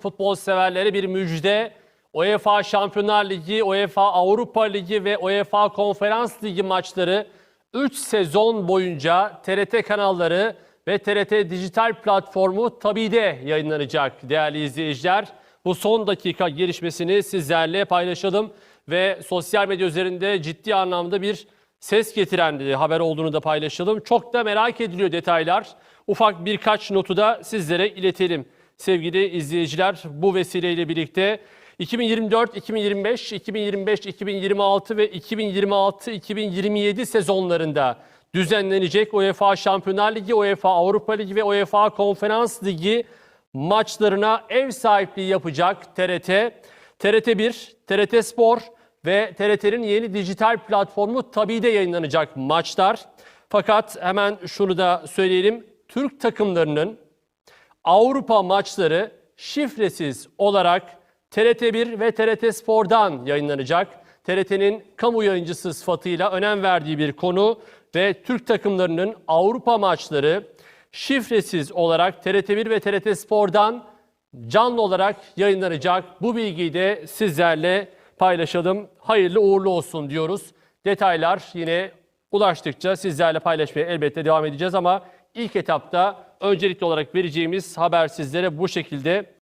Futbol severlere bir müjde. UEFA Şampiyonlar Ligi, UEFA Avrupa Ligi ve UEFA Konferans Ligi maçları 3 sezon boyunca TRT kanalları ve TRT dijital platformu Tabi'de yayınlanacak değerli izleyiciler. Bu son dakika gelişmesini sizlerle paylaşalım ve sosyal medya üzerinde ciddi anlamda bir ses getiren haber olduğunu da paylaşalım. Çok da merak ediliyor detaylar. Ufak birkaç notu da sizlere iletelim. Sevgili izleyiciler bu vesileyle birlikte 2024, 2025, 2025, 2026 ve 2026-2027 sezonlarında düzenlenecek UEFA Şampiyonlar Ligi, UEFA Avrupa Ligi ve UEFA Konferans Ligi maçlarına ev sahipliği yapacak TRT. TRT 1, TRT Spor ve TRT'nin yeni dijital platformu Tabi'de yayınlanacak maçlar. Fakat hemen şunu da söyleyelim. Türk takımlarının Avrupa maçları şifresiz olarak TRT1 ve TRT Spor'dan yayınlanacak. TRT'nin kamu yayıncısı sıfatıyla önem verdiği bir konu ve Türk takımlarının Avrupa maçları şifresiz olarak TRT1 ve TRT Spor'dan canlı olarak yayınlanacak. Bu bilgiyi de sizlerle paylaşalım. Hayırlı uğurlu olsun diyoruz. Detaylar yine ulaştıkça sizlerle paylaşmaya elbette devam edeceğiz ama ilk etapta öncelikli olarak vereceğimiz haber sizlere bu şekilde